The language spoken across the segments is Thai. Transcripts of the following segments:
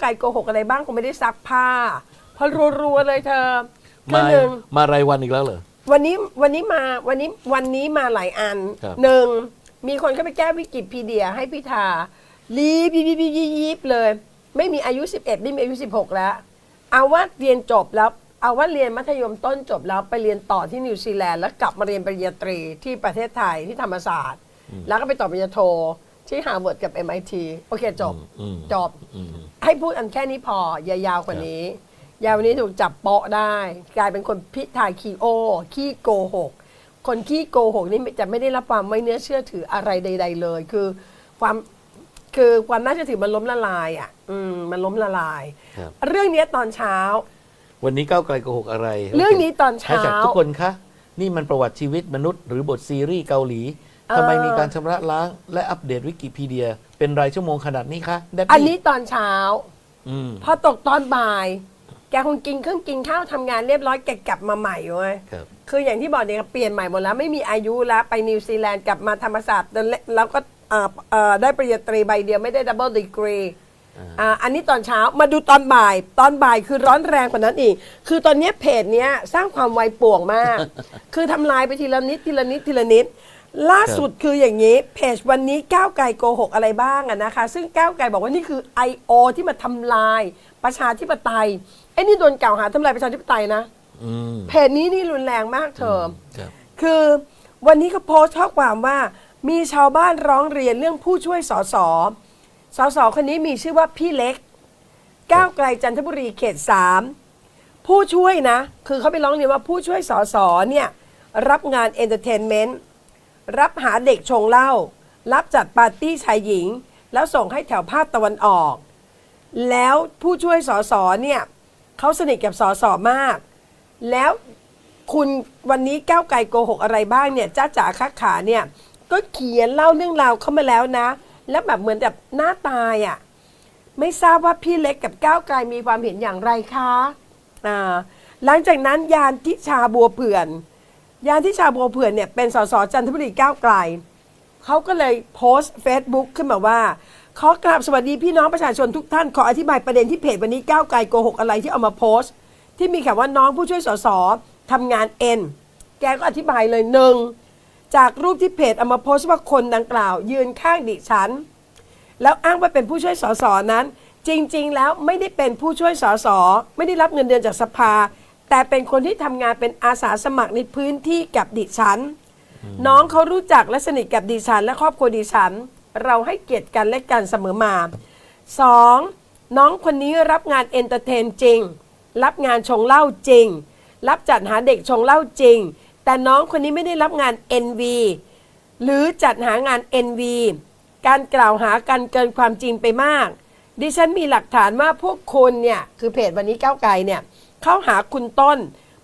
ไกลโกหกอะไรบ้างคงไม่ได้ซักผ้าเพราะรัวๆเลยเธอคืมาอหนึ่ง มารายวันอีกแล้วเหรอ วันนี้วันนี้มาวันนี้วันนี้มาหลายอันครับ หนึ่งมีคนเข้าไปแก้วิกิพีเดียให้พิธารีบยิบยิบยิบยิบยิบเลย ไม่มีอายุ 11ไม่มีอายุ 16 แล้ว เอาว่าเรียนจบแล้ว เอาว่าเรียนมัธยมต้นจบแล้วไปเรียนต่อที่นิวซีแลนด์แล้วกลับมาเรียนปริญญาตรีที่ประเทศไทยที่ธรรมศาสตร์ แล้วก็ไปต่อปริญญาโท ที่ฮาร์วาร์ดกับ MIT โอเคจบอืม จบ อืม ให้พูดอันแค่นี้พอ อย่ายาวกว่านี้ ยาวกวันนี้ถูกจับโป๊ะได้ กลายเป็นคนพิทายคีโอ ขี้โกหก คนขี้โกหกนี่จะไม่ได้รับความไว้เนื้อเชื่อถืออะไรใด ๆ เลย คือความคือความน่าเชื่อถือมันล้มละลายอะ อืมมันล้มละลาย ครับ เรื่องเนี้ยตอนเช้า วันนี้ก้าวไกลโกหกอะไรเรื่องนี้ตอนแฮชเช้าแท็กทุกคนคะ นี่มันประวัติชีวิตมนุษย์หรือบทซีรีส์เกาหลีเออ ทำไมมีการชำระล้างและอัปเดตวิกิพีเดีย เป็นรายชั่วโมงขนาดนี้คะแดดดี้อันนี้ตอนเช้า อืมพอตกตอนบ่าย แกคงกินเครื่องกินข้าวทำงานเรียบร้อยแกกลับมาใหม่เว้ย ครับ คืออย่างที่บอกเนี่ยเปลี่ยนใหม่หมดแล้ว ไม่มีอายุแล้วไปนิวซีแลนด์กลับมาธรรมศาสตร์แล้วก็เอ่อเอ่อได้ปริญญาตรีใบเดียวไม่ได้ดับเบิลดีกรีอ่า อ่าอันนี้ตอนเช้ามาดูตอนบ่าย ตอนบ่ายคือร้อนแรงกว่านั้นอีก คือตอนเนี้ยเพจเนี้ยสร้างความไวป่วงมาก คือทำลายไปทีละนิดทีละนิดทีละนิด ล่าสุดคืออย่างนี้ เพจวันนี้ก้าวไกลโกหกอะไรบ้างอะนะคะ ซึ่งก้าวไกลบอกว่านี่คือ I.O. ที่มาทำลายประชาธิปไตยไอ้นี่โดนกล่าวหาทำลายประชาธิปไตยนะอืมเพจนี้นี่รุนแรงมากเธออครับ คือวันนี้เขาโพสต์ข้อความว่า มีชาวบ้านร้องเรียนเรื่องผู้ช่วยสสสสคนนี้มีชื่อว่าพี่เล็ก ก้าวไกลจันทบุรีเขตสามผู้ช่วยนะ คือเขาไปร้องเรียนว่าผู้ช่วยสสเนี่ย รับงานเอนเตอร์เทนเมนต์ รับหาเด็กชงเหล้ารับจัดปาร์ตี้ชายหญิง แล้วส่งให้แถวภาคตะวันออก แล้วผู้ช่วยสสเนี่ยเขาสนิทกับสสมาก แล้วคุณวันนี้ก้าวไกลโกหกอะไรบ้างเนี่ยจ้าจ๋าคักขาเนี่ยก็เขียนเล่าเรื่องราวเข้ามาแล้วนะ แล้วแบบเหมือนแบบหน้าตายอะ่ะไม่ทราบว่าพี่เล็กกับก้าวไกลมีความเห็นอย่างไรคะอ่าหลังจากนั้นยานทิชาบัวเผื่อน ยานทิชาบัวเผื่อนเนี่ยเป็นสสจันทบุรีก้าวไกลเขาก็เลยโพสต์ Facebook ขึ้นมาว่าขอกราบสวัสดีพี่น้องประชาชนทุกท่านขออธิบายประเด็นที่เพจวันนี้ก้าวไกลโกหกอะไรที่เอามาโพสต์ ที่มีคำว่าน้องผู้ช่วยสสทำงานเอ็นแกก็อธิบายเลยหนึ่งจากรูปที่เพจเอามาโพสต์ว่าคนดังกล่าว ยืนข้างดิฉัน แล้วอ้างว่าเป็นผู้ช่วยสสนั้น จริง ๆ แล้วไม่ได้เป็นผู้ช่วยสสไม่ได้รับเงินเดือนจากสภา แต่เป็นคนที่ทำงานเป็นอาสาสมัครในพื้นที่กับดิฉัน น้องเขารู้จักและสนิทกับดิฉัน และครอบครัวดิฉัน เราให้เกียรติกันและกันเสมอมาสองน้องคนนี้รับงานเอนเตอร์เทนจริง รับงานชงเหล้าจริง รับจัดหาเด็กชงเหล้าจริง แต่น้องคนนี้ไม่ได้รับงาน NV หรือจัดหางาน NV การกล่าวหากันเกินความจริงไปมาก ดิฉันมีหลักฐานว่าพวกคุณเนี่ย คือเพจวันนี้ก้าวไกลเนี่ย เข้าหาคุณต้น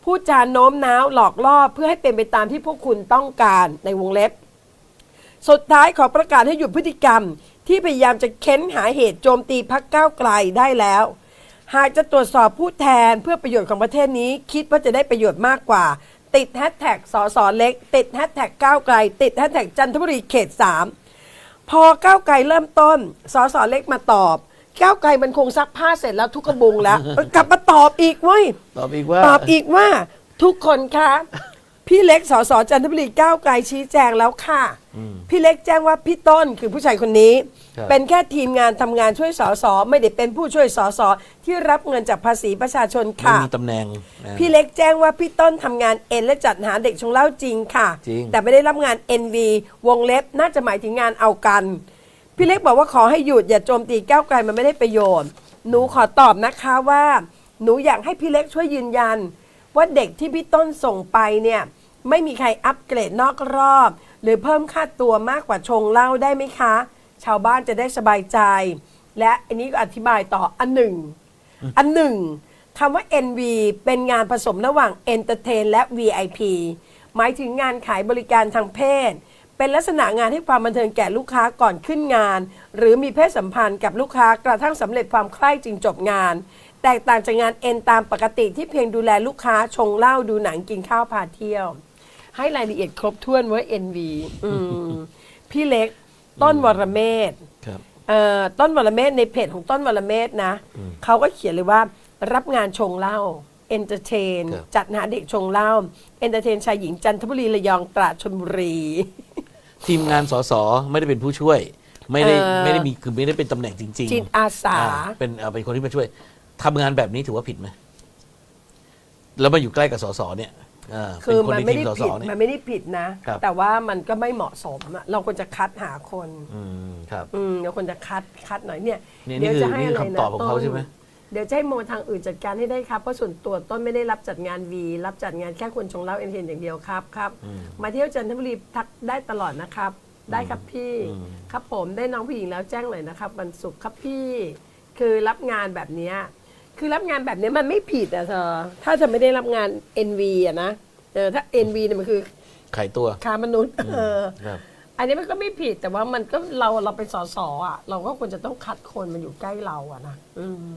พูดจาโน้มน้าวหลอกล่อเพื่อให้เป็นไปตามที่พวกคุณต้องการในวงเล็บ สุดท้ายขอประกาศให้หยุดพฤติกรรม ที่พยายามจะเค้นหาเหตุโจมตีพักก้าวไกลได้แล้ว หากจะตรวจสอบผู้แทนเพื่อประโยชน์ของประเทศนี้ คิดว่าจะได้ประโยชน์มากกว่า ติดแฮชแท็กสอสอเล็ก ติดแฮชแท็กก้าวไกล ติดแฮชแท็กจันทบุรีเขตสามพอก้าวไกลเริ่มต้นสอสอเล็กมาตอบ ก้าวไกลมันคงซักผ้าเสร็จแล้วทุกกระบุงแล้วเออกลับมาตอบอีกเว้ย ตอบอีกว่า ตอบอีกว่าทุกคนคะพี่เล็กสสจันทบุรีก้าวไกลชี้แจงแล้วค่ะพี่เล็กแจ้งว่าพี่ต้นคือผู้ชายคนนี้ ครับ เป็นแค่ทีมงานทำงานช่วยสสไม่ได้เป็นผู้ช่วยสสที่รับเงินจากภาษีประชาชนไม่ค่ะ มีตำแหน่งนะ พี่เล็กแจ้งว่าพี่ต้นทำงานเอ็นและจัดหาเด็กชงเหล้าจริงค่ะ จริง แต่ไม่ได้รับงาน NV วงเล็บน่าจะหมายถึงงานเอากัน พี่เล็กบอกว่าขอให้หยุดอย่าโจมตีก้าวไกลมันไม่ได้ประโยชน์ หนูขอตอบนะคะว่า หนูอยากให้พี่เล็กช่วยยืนยัน ว่าเด็กที่พี่ต้นส่งไปเนี่ยไม่มีใครอัปเกรดนอกรอบ หรือเพิ่มค่าตัวมากกว่าชงเหล้าได้ไหมคะ ชาวบ้านจะได้สบายใจ และอันนี้ก็อธิบายต่ออันหนึ่ง อันหนึ่งคำว่า NV เป็นงานผสมระหว่าง Entertain และ VIP หมายถึงงานขายบริการทางเพศ เป็นลักษณะงานให้ความบันเทิงแก่ลูกค้าก่อนขึ้นงาน หรือมีเพศสัมพันธ์กับลูกค้ากระทั่งสำเร็จความใคร่จึงจบงาน แตกต่างจากงานเอ็นตามปกติที่เพียงดูแลลูกค้าชงเหล้าดูหนังกินข้าวพาเที่ยว ให้รายละเอียดครบถ้วนไว้ NV อืมพี่เล็กต้นวรเมธครับเอ่อต้นวรเมศในเพจของต้นวรเมศนะเขาก็เขียนเลยว่ารับงานชงเหล้าเอนเตอร์เทนครับจัดหาเด็กชงเหล้าเอนเตอร์เทนชายหญิงจันทบุรีระยองตราดชลบุรี ทีมงานสสไม่ได้เป็นผู้ช่วย ไม่ได้เออไม่ได้มีคือไม่ได้เป็นตำแหน่งจริงจิตอาสา อ่เป็นเอาเป็นคนที่มาช่วยทำงานแบบนี้ถือว่าผิดไหมแล้วมาอยู่ใกล้กับสสเนี่ยอ่าคือเป็นคนมันในไม่ทีมได้สสผิดเนี่ย มันไม่ได้ผิดนะ ครับ แต่ว่ามันก็ไม่เหมาะสมอะเราควรจะคัดหาคน อืมครับ อืมเราควรจะคัดคัดหน่อยเนี่ยนี่เดี๋ยวนี่คือจะให้นี่คืออะไรคำนะตอบของเขาต้นใช่ไหม เดี๋ยวจะให้โมทางอื่นจัดการให้ได้ครับ เพราะส่วนตัวต้นไม่ได้รับจัดงานวี รับจัดงานแค่คนชงเหล้าเอนเทนอย่างเดียวครับครับ มาเที่ยวจันทบุรีทักได้ตลอดนะครับ ได้ครับพี่ ครับผมได้น้องผู้หญิงแล้วแจ้งเลยนะครับวันศุกร์ครับพี่ คือรับงานแบบเนี้ยคือรับงานแบบเนี้ยมันไม่ผิดอะเธอ ถ้าเธอไม่ได้รับงาน NV อะนะเออถ้า NV เนี่ยมันคือไขตัวค้ามนุษย์เออครับอันนี้มันก็ไม่ผิดแต่ว่ามันก็เราเราเป็นสสอะ เราก็ควรจะต้องคัดคนมาอยู่ใกล้เราอะนะอืม